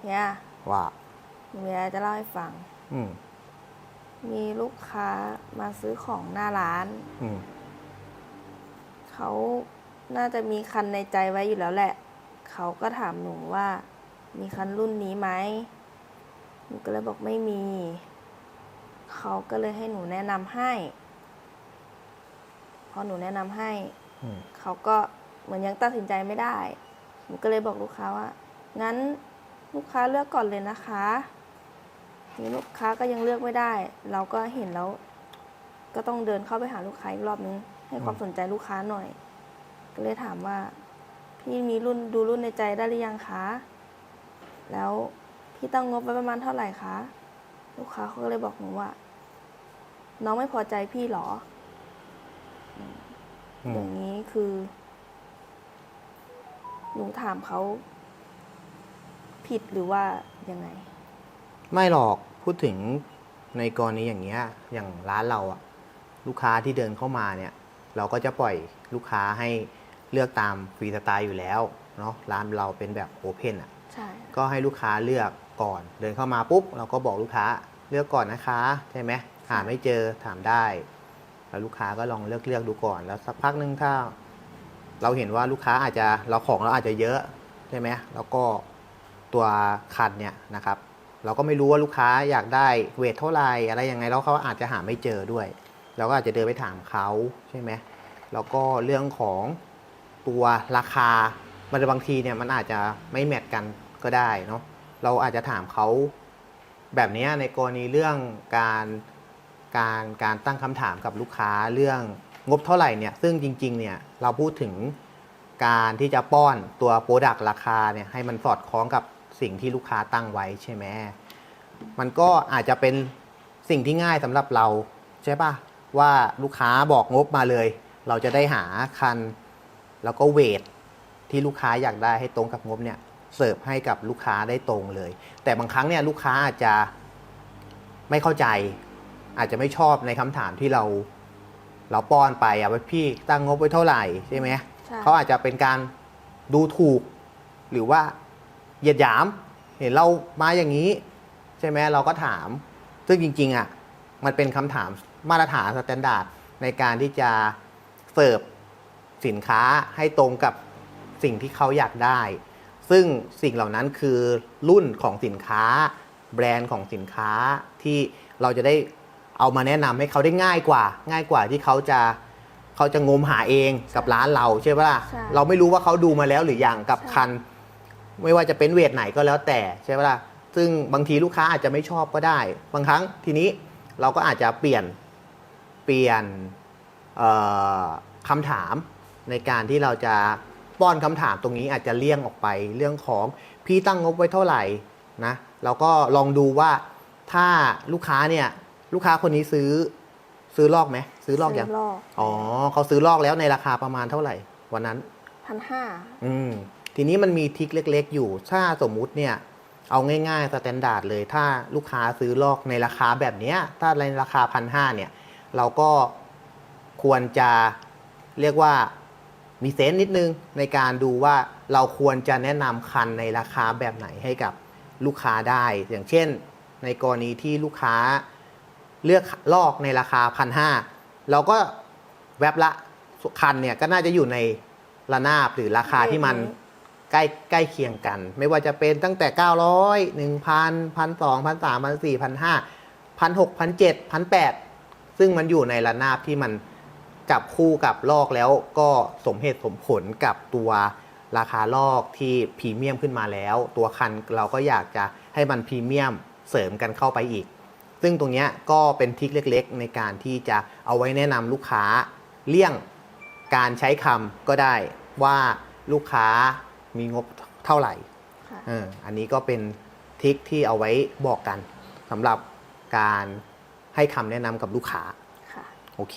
เฮียว่าหนูมีอะไรจะเล่าให้ฟัง อืมมีลูกค้ามาซื้อของหน้าร้าน อืมเขาน่าจะมีคันในใจไว้อยู่แล้วแหละ เขาก็ถามหนูว่า มีคันรุ่นนี้ไหมหนูก็เลยบอกไม่มี เขาก็เลยให้หนูแนะนำให้ พอหนูแนะนำให้ อืมเขาก็เหมือนยังตัดสินใจไม่ได้ หนูก็เลยบอกลูกค้าว่า งั้น ลูกค้าเลือกก่อนเลยนะคะนี่ลูกค้าก็ยังเลือกไม่ได้ เราก็เห็นแล้ว ก็ต้องเดินเข้าไปหาลูกค้าอีกรอบนึง ให้ความสนใจลูกค้าหน่อย ก็เลยถามว่า พี่มีรุ่นดูรุ่นในใจได้หรือยังคะ แล้วพี่ตั้งงบไว้ประมาณเท่าไหร่คะ ลูกค้าเขาก็เลยบอกหนูว่า น้องไม่พอใจพี่เหรออือมย่างนี้คือ หนูถามเขา ผิดหรือว่ายังไง ไม่หรอกพูดถึงในกรณีอย่างเงี้ยอย่างร้านเราอะลูกค้าที่เดินเข้ามาเนี่ย เราก็จะปล่อยลูกค้าให้เลือกตามฟรีสไตล์อยู่แล้วเนาะร้านเราเป็นแบบโอเพนอะใช่ก็ให้ลูกค้าเลือกก่อน เดินเข้ามาปุ๊บเราก็บอกลูกค้าเลือกก่อนนะคะ ใช่ไหมหาไม่เจอถามได้แล้วลูกค้าก็ลองเลือกเลือกดูก่อน แล้วสักพักนึงถ้า เราเห็นว่าลูกค้าอาจจะเราของเราอาจจะเยอะใช่ไหมแล้วก็ ตัวคันเนี่ยนะครับ เราก็ไม่รู้ว่าลูกค้าอยากได้เวทเท่าไหร่อะไรยังไงแล้วเขาอาจจะหาไม่เจอด้วย เราก็อาจจะเดินไปถามเขาใช่ไหมแล้วก็เรื่องของตัวราคามันบางทีเนี่ยมันอาจจะไม่แมทกันก็ได้เนาะเราอาจจะถามเขาแบบนี้ในกรณีเรื่องการการการตั้งคำถามกับลูกค้าเรื่องงบเท่าไหร่เนี่ยซึ่งจริงๆเนี่ยเราพูดถึงการที่จะป้อนตัวโปรดักต์ราคาเนี่ยให้มันสอดคล้องกับ สิ่งที่ลูกค้าตั้งไว้ใช่ไหมมันก็อาจจะเป็นสิ่งที่ง่ายสำหรับเราใช่ปะว่าลูกค้าบอกงบมาเลย เราจะได้หาคัน แล้วก็เวทที่ลูกค้าอยากได้ให้ตรงกับงบเนี่ยเสิร์ฟให้กับลูกค้าได้ตรงเลย แต่บางครั้งเนี่ยลูกค้าอาจจะไม่เข้าใจ อาจจะไม่ชอบในคำถามที่เรา เราป้อนไปอะว่าพี่ตั้งงบไว้เท่าไหร่ใช่ไหมใช่เขาอาจจะเป็นการดูถูก หรือว่า เหยียดหยาม เห็นเรามาอย่างนี้ ใช่ไหมเราก็ถาม ซึ่งจริงๆอะมันเป็นคำถามมาตรฐานสแตนดาร์ดในการที่จะเสิร์ฟสินค้าให้ตรงกับสิ่งที่เขาอยากได้ ซึ่งสิ่งเหล่านั้นคือรุ่นของสินค้า แบรนด์ของสินค้าที่เราจะได้เอามาแนะนำให้เขาได้ง่ายกว่า ง่ายกว่าที่เขาจะเขาจะงมหาเองกับร้านเราใช่ปะล่ะ ใช่ เราไม่รู้ว่าเขาดูมาแล้วหรือยังกับใช่คัน ไม่ว่าจะเป็นเวทไหนก็แล้วแต่ใช่ปะล่ะซึ่งบางทีลูกค้าอาจจะไม่ชอบก็ได้ บางครั้งทีนี้เราก็อาจจะเปลี่ยนเปลี่ยนเอ่อคำถามในการที่เราจะป้อนคำถามตรงนี้อาจจะเลี่ยงออกไปเรื่องของพี่ตั้งงบไว้เท่าไหร่นะเราก็ลองดูว่าถ้าลูกค้าเนี่ยลูกค้าคนนี้ซื้อซื้อลอกไหมซื้อลอกยังซื้ลอกอ๋อเขาซื้อลอกแล้วในราคาประมาณเท่าไหร่วันนั้นพันห้าอืม ทีนี้มันมีทิคเล็ก ๆ อยู่ ถ้าสมมุติเนี่ยเอาง่ายๆสแตนดาร์ดเลย ถ้าลูกค้าซื้อลอกในราคาแบบนี้ถ้าในราคาพันห้าเนี่ยเราก็ควรจะเรียกว่ามีเซนส์นิดนึงในการดูว่าเราควรจะแนะนำคันในราคาแบบไหนให้กับลูกค้าได้ อย่างเช่น ในกรณีที่ลูกค้าเลือกลอกในราคาพันห้าเราก็แวบละคันเนี่ยก็น่าจะอยู่ในระนาบหรือราคาที่มัน ใกล้ใกล้เคียงกัน ไม่ว่าจะเป็นตั้งแต่ 900 1,000 1,200 1,300 1,400 1,500 1,600 1,700 1,800 ซึ่งมันอยู่ในระนาบที่มันจับคู่กับลอกแล้วก็สมเหตุสมผลกับตัวราคาลอกที่พรีเมียมขึ้นมาแล้ว ตัวคันเราก็อยากจะให้มันพรีเมียมเสริมกันเข้าไปอีก ซึ่งตรงนี้ก็เป็นทิคเล็ก ๆ ในการที่จะเอาไว้แนะนำลูกค้าเลี่ยงการใช้คำก็ได้ว่าลูกค้า มีงบเท่าไหร่ค่ะเอออันนี้ก็เป็นทริคที่เอาไว้บอกกันสำหรับการให้คำแนะนำกับลูกค้าค่ะโอเค